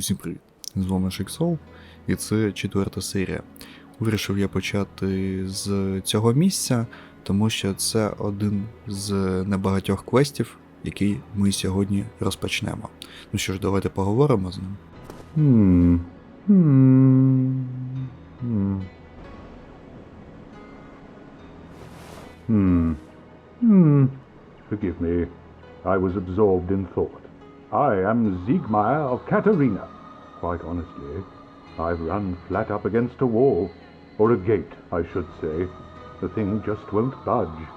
Усім привіт! З вами Шексол, і це четверта серія. Вирішив я почати з цього місця, тому що це один з небагатьох квестів, який ми сьогодні розпочнемо. Ну що ж, давайте поговоримо з ним. Hmm. Hmm. Hmm. Hmm. Hmm. Forgive me. I was absorbed in thought. I am Siegmeyer of Katerina. Quite honestly, I've run flat up against a wall. Or a gate, I should say. The thing just won't budge.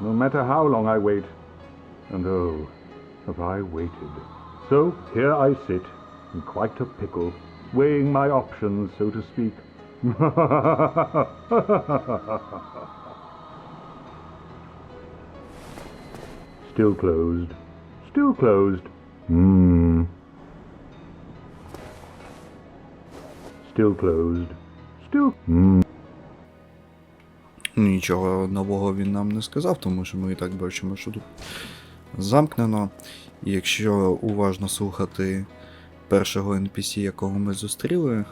No matter how long I wait. And oh, have I waited. So here I sit, in quite a pickle, weighing my options, so to speak. Still closed. Still closed. Hmm. Still closed. Still. Hmm. Нічого нового він нам не сказав, тому що ми і так бачимо, що тут замкнено. І якщо уважно слухати першого NPC, якого ми зустріли,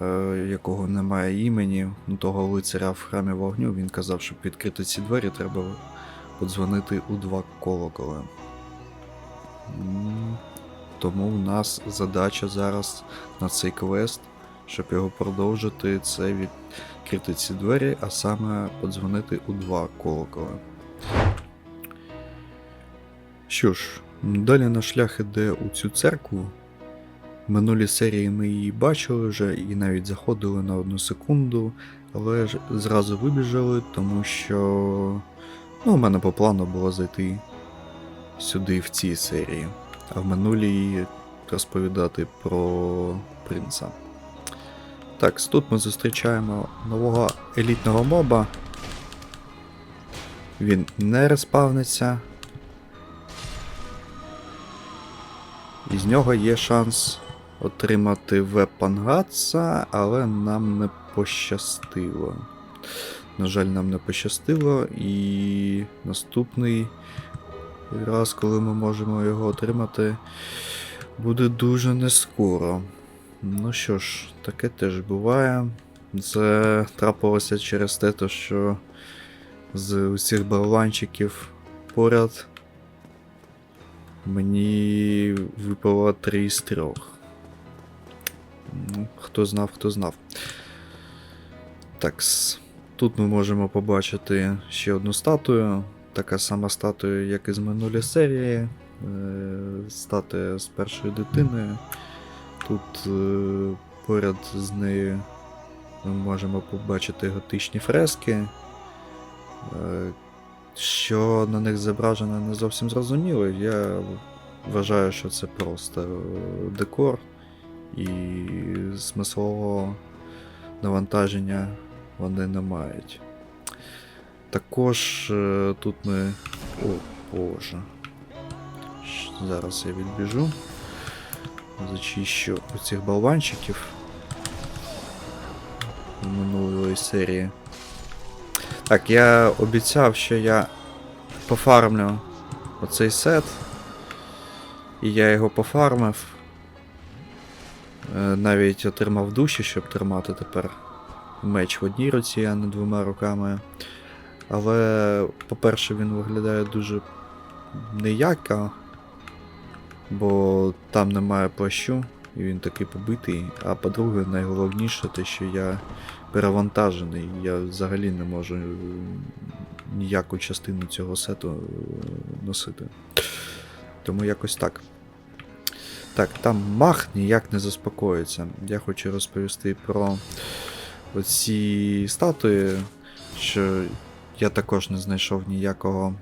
е, якого немає імені, ну того лицаря в храмі вогню, він казав, щоб відкрити ці двері, треба подзвонити у два колоколи. Тому в нас задача зараз на цей квест, щоб його продовжити, це відкрити ці двері, а саме подзвонити у два колоколи. Що ж, далі наш шлях іде у цю церкву. В минулій серії ми її бачили вже і навіть заходили на одну секунду, але зразу вибіжали, тому що ну, у мене по плану було зайти сюди в цій серії, а в минулій розповідати про принца. Так, тут ми зустрічаємо нового елітного моба. Він не респавниться. І з нього є шанс отримати вепангатса, але нам не пощастило. На жаль, нам не пощастило, і наступний раз, коли ми можемо його отримати, буде дуже нескоро. Ну що ж, таке теж буває. Це трапилося через те, що з усіх болванчиків поряд мені випало три з трьох. Ну, хто знав, хто знав. Так, тут ми можемо побачити ще одну статую. Така сама статуя, як і з минулої серії. Е, Статуя з першою дитиною. Тут е, поряд з нею ми можемо побачити готичні фрески. Е, що на них зображено не зовсім зрозуміло. Я вважаю, що це просто декор і смислового навантаження вони не мають. Також е, тут ми. О боже. Зараз я відбіжу. Зачищу оцих болванчиків минулої серії. Так, я обіцяв, що я пофармлю оцей сет. І я його пофармив. Е, Навіть отримав душі, щоб тримати тепер меч в одній руці, а не двома руками. Але, по-перше, він виглядає дуже неяко, бо там немає плащу, і він такий побитий. А по-друге, найголовніше те, що я перевантажений. Я взагалі не можу ніяку частину цього сету е, носити. Тому якось так. Так, там мах ніяк не заспокоїться. Я хочу розповісти про оці статуї, що я також не знайшов ніякого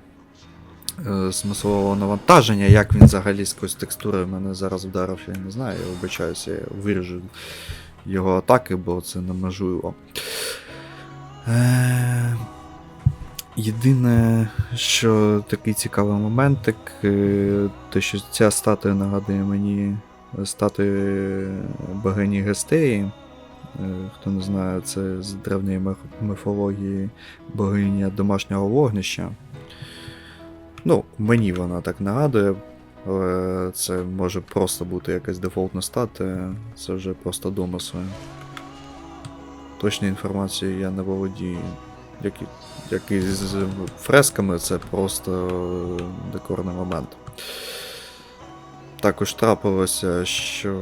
е, смислового навантаження, як він взагалі сквозь текстури мене зараз вдарив, я не знаю, я вибачаюся, я виріжу його атаки, бо це неможливо. Е, Єдине, що такий цікавий моментик, е, те, що ця статуя нагадує мені статуї богині Гестеї. Е, Хто не знає, це з древньої миф- міфології богиня домашнього вогнища. Ну, мені вона так нагадує. Але це може просто бути якась дефолтна стати, це вже просто домисли. Точної інформації я не володію. Як як і з фресками, це просто декорний момент. Також трапилося, що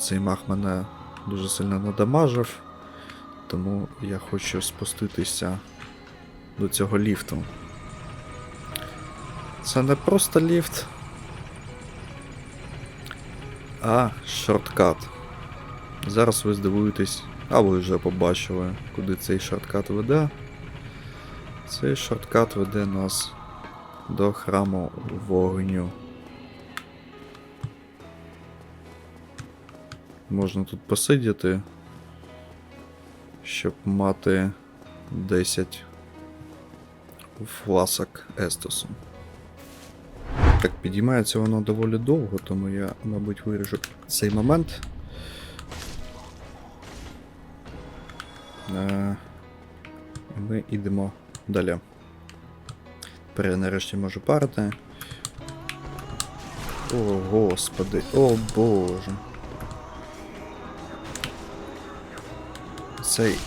цей мах мене дуже сильно надамажив, тому я хочу спуститися до цього ліфту. Це не просто ліфт, а шорткат. Зараз ви здивуєтесь, а ви вже побачили, куди цей шорткат веде. Цей шорткат веде нас до храму вогню. Можна тут посидіти, щоб мати 10 фласок Естосу. Так, підіймається воно доволі довго, тому я, мабуть, виріжу цей момент. Е, Ми йдемо далі. Тепер я нарешті можу парити. О, господи, о боже. Цей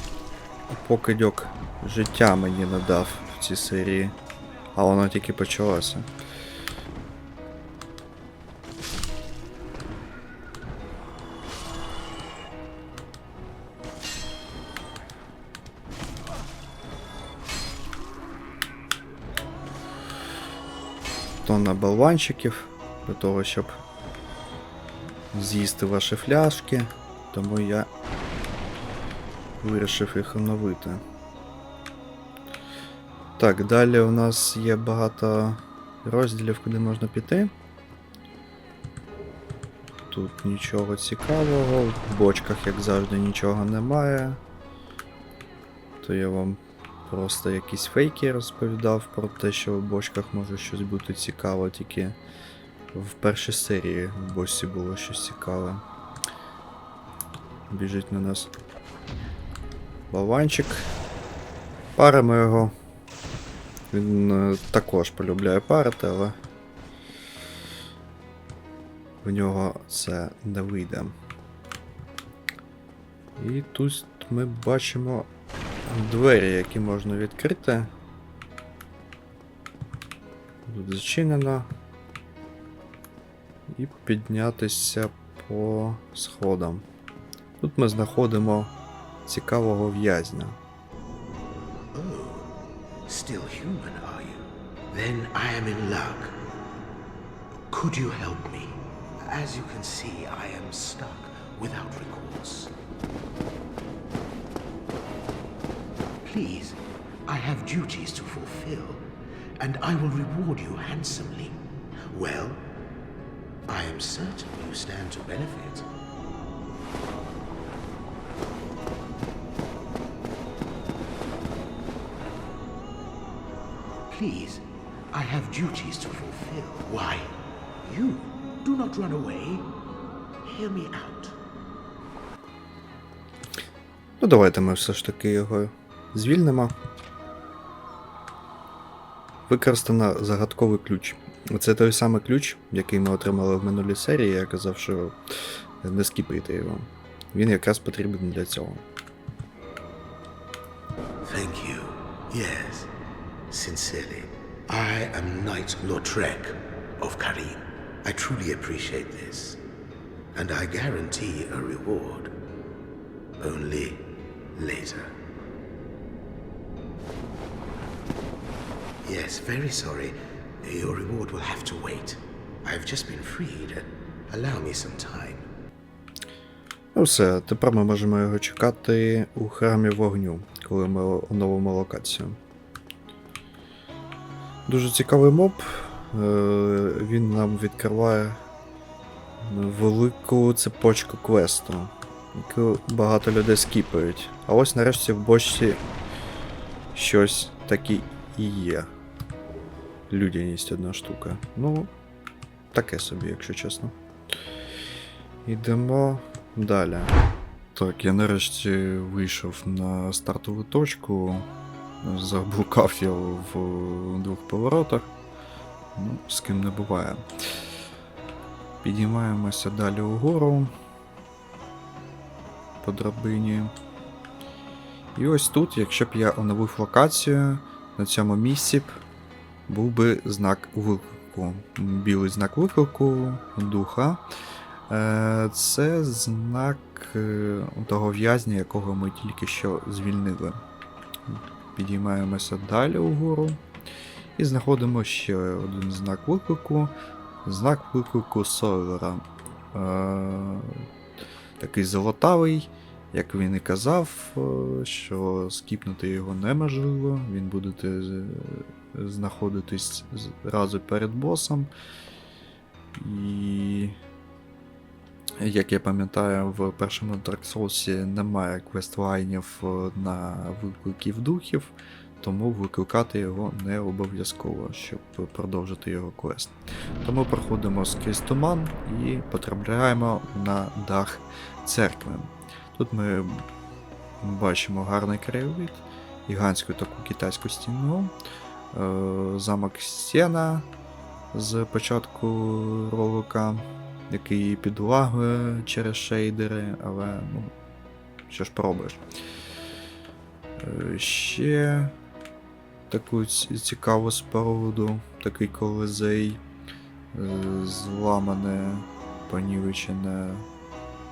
покидьок життя мені надав в цій серії. А воно тільки почалося. Тонна болванчиків для того, щоб з'їсти ваші фляшки, тому я вирішив їх оновити. Так, далі у нас є багато розділів, куди можна піти. Тут нічого цікавого, в бочках, як завжди, нічого немає. То я вам просто якісь фейки розповідав про те, що в бочках може щось бути цікаве, тільки в першій серії в бочці було щось цікаве. Біжить на нас Балванчик. Паримо його. Він е, також полюбляє парити, але в нього це не вийде. І тут ми бачимо двері, які можна відкрити. Тут зачинено. І піднятися по сходам. Тут ми знаходимо цікавого в'язня. Still human, are you? Then I am in luck. Could you help me? As you can see, I am stuck without recourse. Please, I have duties to fulfill, and I will reward you handsomely. Well, I am certain you stand to benefit. Duties to fulfill. Why? You do not run away. Hear me out. Ну, давайте ми все ж таки його звільнимо. Використано загадковий ключ. Це той самий ключ, який ми отримали в минулій серії, я казав, що не скіпайте його. Він якраз потрібен для цього. Thank you. Yes, sincerely. I am Knight Lautrec of Karim. I truly appreciate this. And I guarantee a reward. Only later. Yes, very sorry. Your reward will have to wait. I've just been freed. Allow me some time. Ну все, тепер ми можемо його чекати у храмі вогню, коли ми оновимо локацію. Дуже цікавий моб. Е, Він нам відкриває велику цепочку квесту, яку багато людей скіпають. А ось нарешті в бочці щось таке і є. Людяність одна штука. Ну, таке собі, якщо чесно. Йдемо далі. Так, я нарешті вийшов на стартову точку. Заблукав я в двох поворотах. Ну, з ким не буває. Підіймаємося далі угору по драбині. І ось тут, якщо б я оновив локацію, на цьому місці б був би знак виклику. Білий знак виклику духа. Е, Це знак е, того в'язня, якого ми тільки що звільнили. Підіймаємося далі угору. І знаходимо ще один знак виклику. Знак виклику Сойвера. Е, такий золотавий, як він і казав, е, що скіпнути його неможливо. Він буде знаходитись зразу перед босом. І. Як я пам'ятаю, в першому Dark Souls немає квестлайнів е, на викликів духів, тому викликати його не обов'язково, щоб продовжити його квест. Тому проходимо скрізь туман і потрапляємо на дах церкви. Тут ми бачимо гарний краєвид, гігантську таку китайську стіну, е, замок Сєна з початку ролика, який підлагує через шейдери, але ну, що ж поробиш. Е, Ще таку цікаву споруду, такий колизей, е, зламане, понівечене,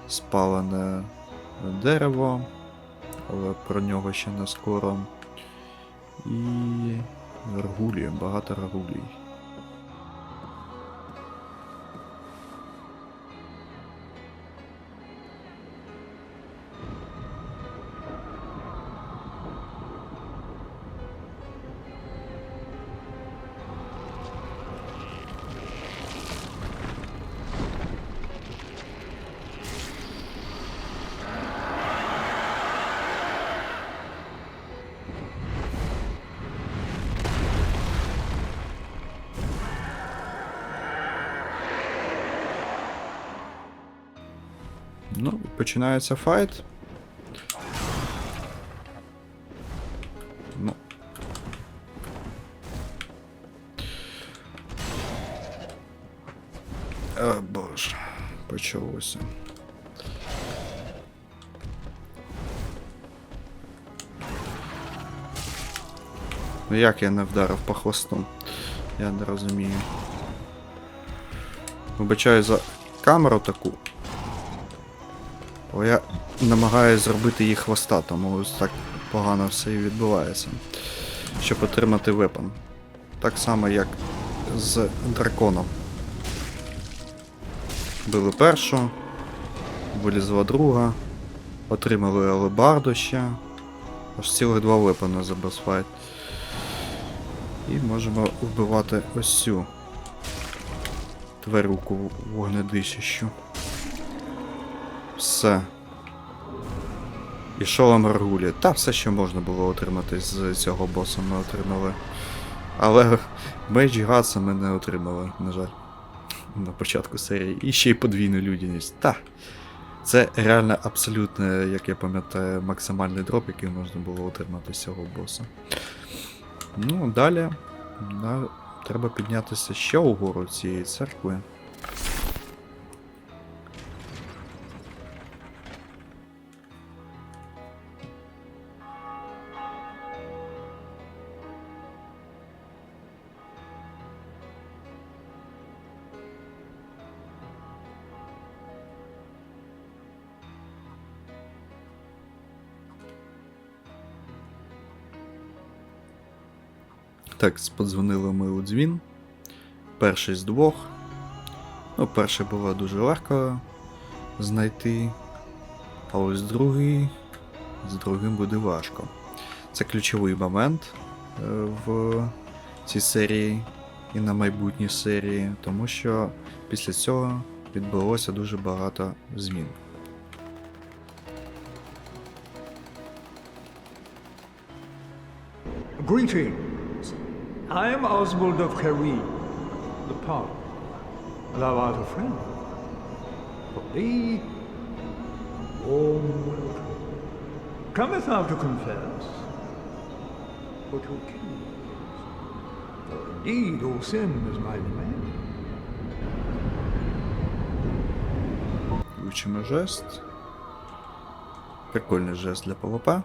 спалене дерево, але про нього ще не скоро. І ргулі, багато ргулій. Починається файт. Ну. О, боже, почалося. Ну як я не вдарив по хвосту? Я не розумію. Вибачаю за камеру таку. Бо я намагаюся зробити її хвоста, тому ось так погано все і відбувається. Щоб отримати вепон. Так само, як з драконом. Били першу, вилізла друга, отримали алебарду ще. Аж цілих два вепона за босфайт. І можемо вбивати ось цю тварюку вогнедишищу. Все. І шолом Аргулі. Та все, що можна було отримати з цього боса, ми отримали. Але меч Гаса ми не отримали, на жаль. На початку серії. І ще й подвійну людяність. Та. Це реально абсолютно, як я пам'ятаю, максимальний дроп, який можна було отримати з цього боса. Ну, далі. Треба піднятися ще угору цієї церкви. Так, подзвонили ми у дзвін. Перший з двох. Ну, перший було дуже легко знайти. А ось другий. З другим буде важко. Це ключовий момент е, в цій серії і на майбутній серії, тому що після цього відбулося дуже багато змін. Greetings. I am Oswald of Career, the Pardon. Thou art a friend. For thee, warm welcome. Cometh thou to confess? Or to accuse? For indeed all sin is my demand. вивчимо жест. Прикольний жест для ПВП.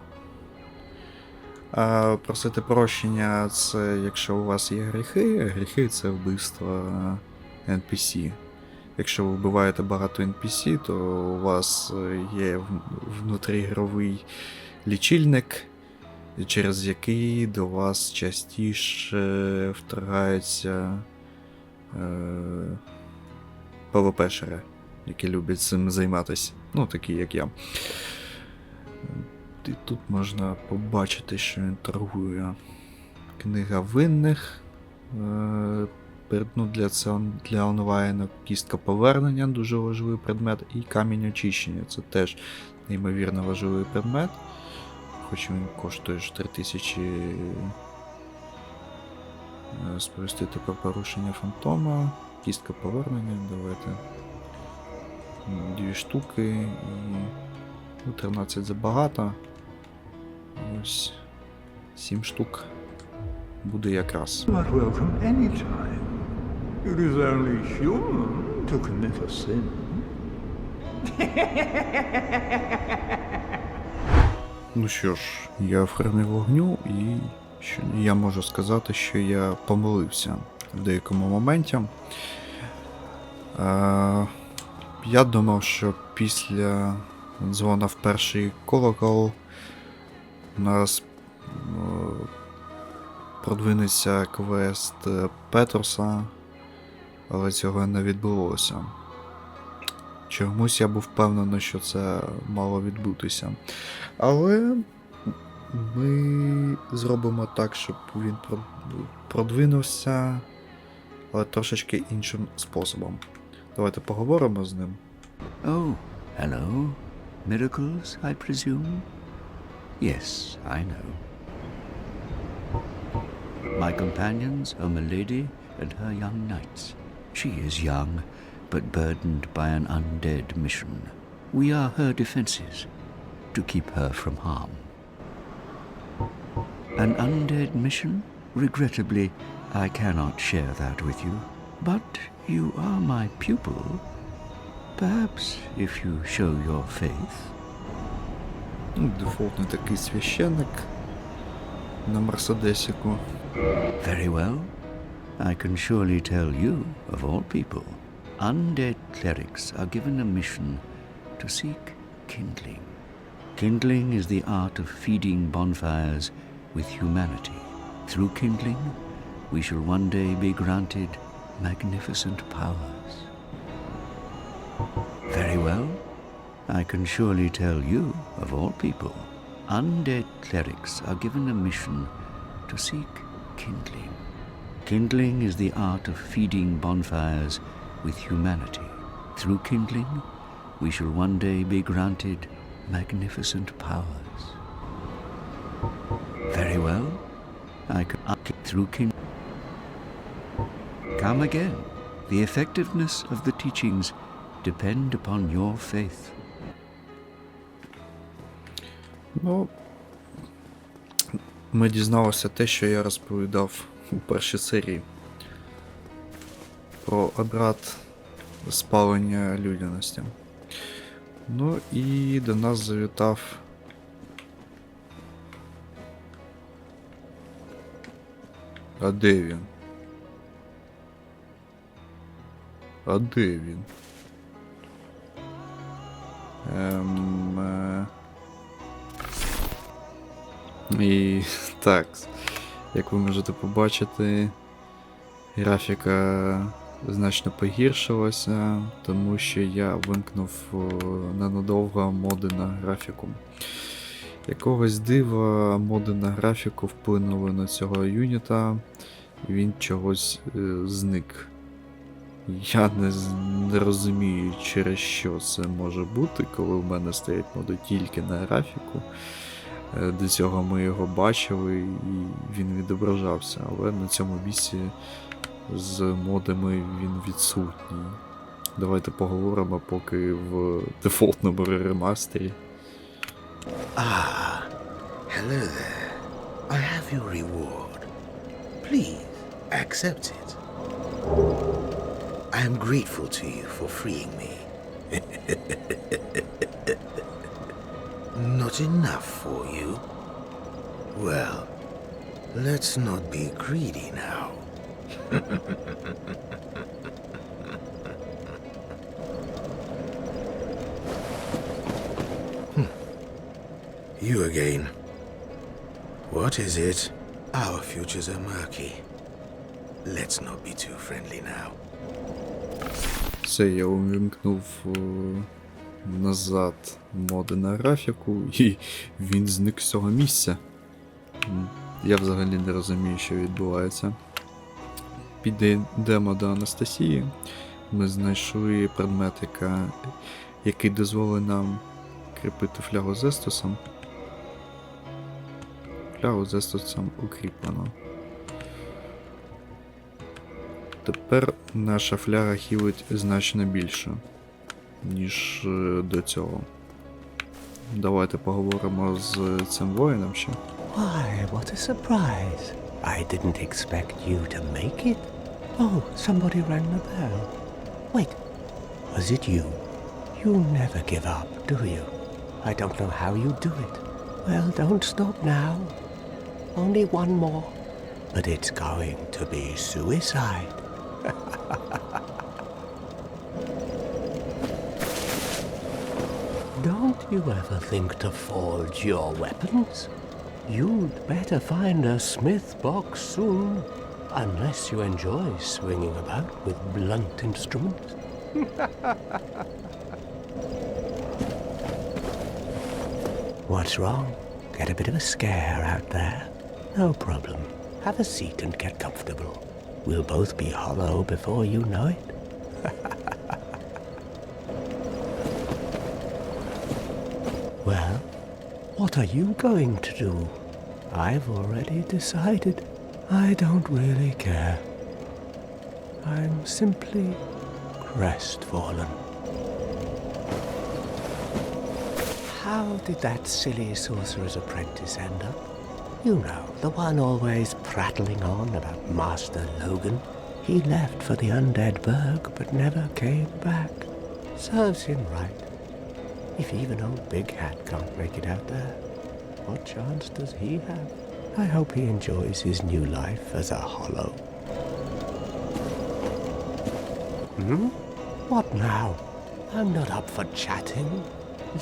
Просити прощення це якщо у вас є гріхи. Гріхи це вбивство NPC. Якщо ви вбиваєте багато NPC, то у вас є внутрігровий лічильник, через який до вас частіше вторгаються е, ПВПшери, які люблять цим займатися. Ну, такі як я. І тут можна побачити, що він торгує. Книга винних. Е, ну, для, це, для онлайну кістка повернення дуже важливий предмет, і камінь очищення. Це теж неймовірно важливий предмет. Хоч він коштує 3000 е, сповістити про порушення фантома. Кістка повернення, давайте. Дві штуки і. Ну, 13 забагато. Ось. 7 штук. Буде якраз. You are welcome anytime. It is only human to commit a sin. Ну що ж, я в храмі вогню, і я можу сказати, що я помилився в деякому моменті. Е, я думав, що після дзвона в перший колокол у нас е, продвинеться квест е, Петруса, але цього не відбулося. Чомусь я був впевнений, що це мало відбутися. Але ми зробимо так, щоб він продвинувся, але трошечки іншим способом. Давайте поговоримо з ним. Oh, hello. Miracles, I presume? Yes, I know. My companions are Milady and her young knights. She is young, but burdened by an undead mission. We are her defenses, to keep her from harm. An undead mission? Regrettably, I cannot share that with you. But you are my pupil. Perhaps if you show your faith. Ну, Дефолтний такий священник на Мерседесіку. Very well. I can surely tell you, of all people, undead clerics are given a mission to seek kindling. Kindling is the art of feeding bonfires with humanity. Through kindling, we shall one day be granted magnificent powers. Very well. I can surely tell you, of all people, undead clerics are given a mission to seek kindling. Kindling is the art of feeding bonfires with humanity. Through kindling, we shall one day be granted magnificent powers. Very well. I can through kin. Come again. The effectiveness of the teachings depend upon your faith. Ну, ми дізналися те, що я розповідав у першій серії. Про обряд спалення людяності. Ну і до нас завітав. А де він? А де він? Ем, е... І так, як ви можете побачити, графіка значно погіршилася, тому що я вимкнув ненадовго моди на графіку. Якогось дива моди на графіку вплинули на цього юніта, і він чогось е, зник. Я не, не розумію, через що це може бути, коли в мене стоять моди тільки на графіку. Е, До цього ми його бачили і він відображався, але на цьому місці з модами він відсутній. Давайте поговоримо поки в дефолтному ремастері. Ah, hello there. I have your reward. Please, accept it. I am grateful to you for freeing me. Not enough for you? Well, let's not be greedy now. Hmm. You again. What is it? Our futures are murky. Let's not be too friendly now. Все, я увімкнув е, назад моди на графіку, і він зник з цього місця. Я взагалі не розумію, що відбувається. Підійдемо до Анастасії. Ми знайшли предмет, який дозволить нам кріпити флягу з естусом. Флягу з естусом укріплено. Тепер наша фляга хілить значно більше, ніж е, до цього. Давайте поговоримо з цим воїном ще. Why, what a surprise. I didn't expect you to make it. Oh, somebody rang the bell. Wait, was it you? You never give up, do you? I don't know how you do it. Well, don't stop now. Only one more. But it's going to be suicide. You ever think to forge your weapons? You'd better find a smith box soon, unless you enjoy swinging about with blunt instruments. What's wrong? Get a bit of a scare out there? No problem. Have a seat and get comfortable. We'll both be hollow before you know it. Well, what are you going to do? I've already decided. I don't really care. I'm simply crestfallen. How did that silly sorcerer's apprentice end up? You know, the one always prattling on about Master Logan. He left for the undead burg, but never came back. Serves him right. If even old Big Hat can't make it out there, what chance does he have? I hope he enjoys his new life as a hollow. Hmm? What now? I'm not up for chatting.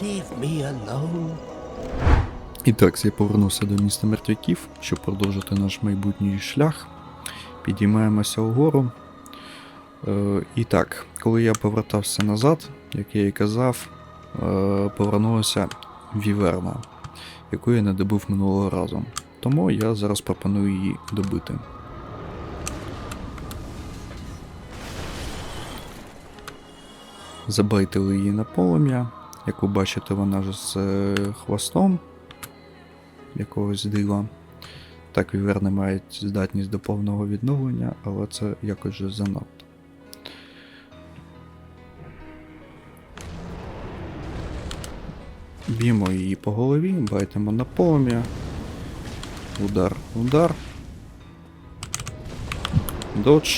Leave me alone. І так, я повернувся до міста мертвяків, щоб продовжити наш майбутній шлях. Підіймаємося вгору. Е, і так, коли я повертався назад, як я і казав, е, повернулася віверна, яку я не добив минулого разу. Тому я зараз пропоную її добити. Забайтили її на полум'я. Як ви бачите, вона ж з е, хвостом якогось дива. Так, віверни мають здатність до повного відновлення, але це якось же занадто. Б'ємо її по голові, байтимо на полум'я. Удар, удар. Додж.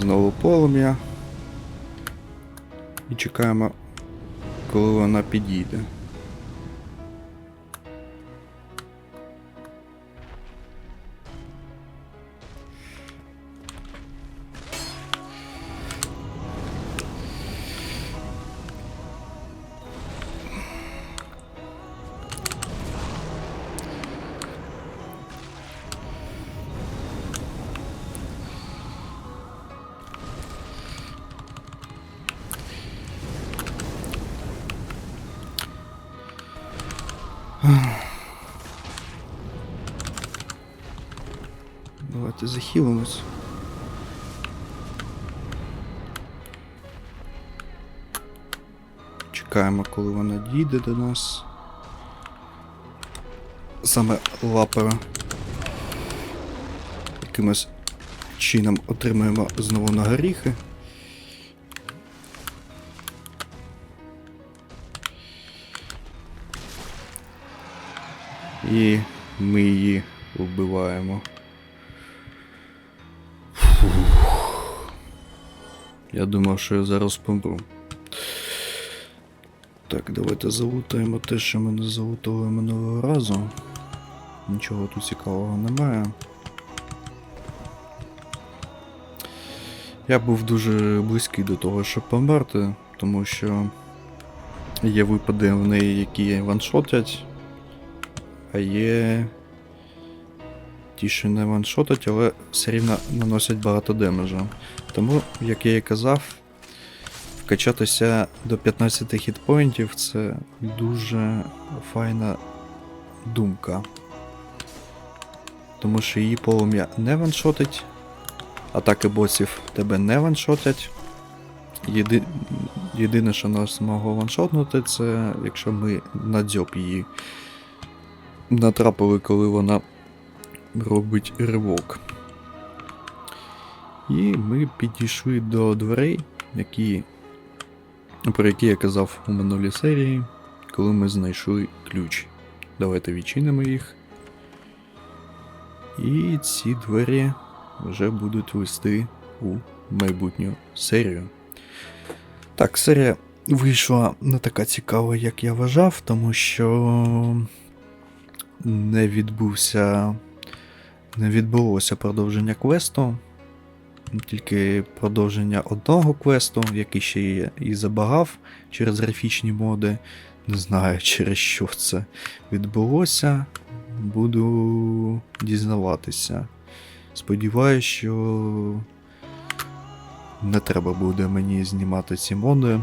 Знову полум'я. І чекаємо, коли вона підійде. Давайте захилимось. Чекаємо, коли вона дійде до нас. Саме лапера. Якимось чином отримаємо знову на горіхи. І ми її вбиваємо. Фух. Я думав, що я зараз помру. Так, давайте залутаємо те, що ми не залутали минулого разу. Нічого тут цікавого немає. Я був дуже близький до того, щоб померти, тому що є випади в неї, які ваншотять, а є ті, що не ваншотять, але все рівно наносять багато демеджа. Тому, як я і казав, вкачатися до 15 хітпоінтів це дуже файна думка. Тому що її полум'я не ваншотить, атаки босів тебе не ваншотять. Єди... Єдине, що нас могло ваншотнути, це якщо ми на дзьоб її натрапили, коли вона робить ривок. І ми підійшли до дверей, які, про які я казав у минулій серії, коли ми знайшли ключ. Давайте відчинимо їх. І ці двері вже будуть вести у майбутню серію. Так, серія вийшла не така цікава, як я вважав, тому що не відбувся. Не відбулося продовження квесту. Тільки продовження одного квесту, який ще і, і забагав через графічні моди. Не знаю, через що це відбулося. Буду дізнаватися. Сподіваюсь, що не треба буде мені знімати ці моди,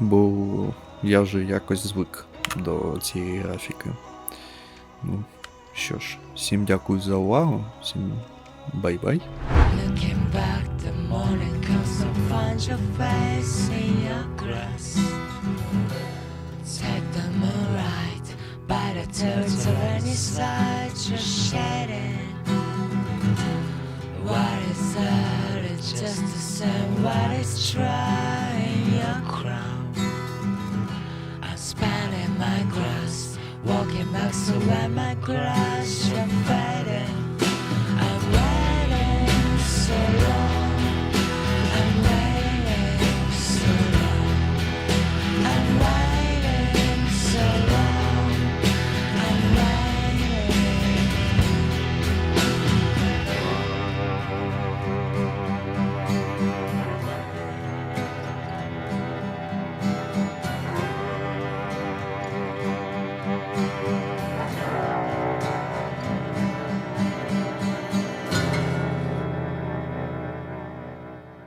бо я вже якось звик до цієї графіки. Ну, що ж, всім дякую за увагу, всім бай-бай. Turns of any side you're shedding. What is that? It's just the same. What is trying your crown? I'm spanning my grass, Walking back so where my crush and fighting.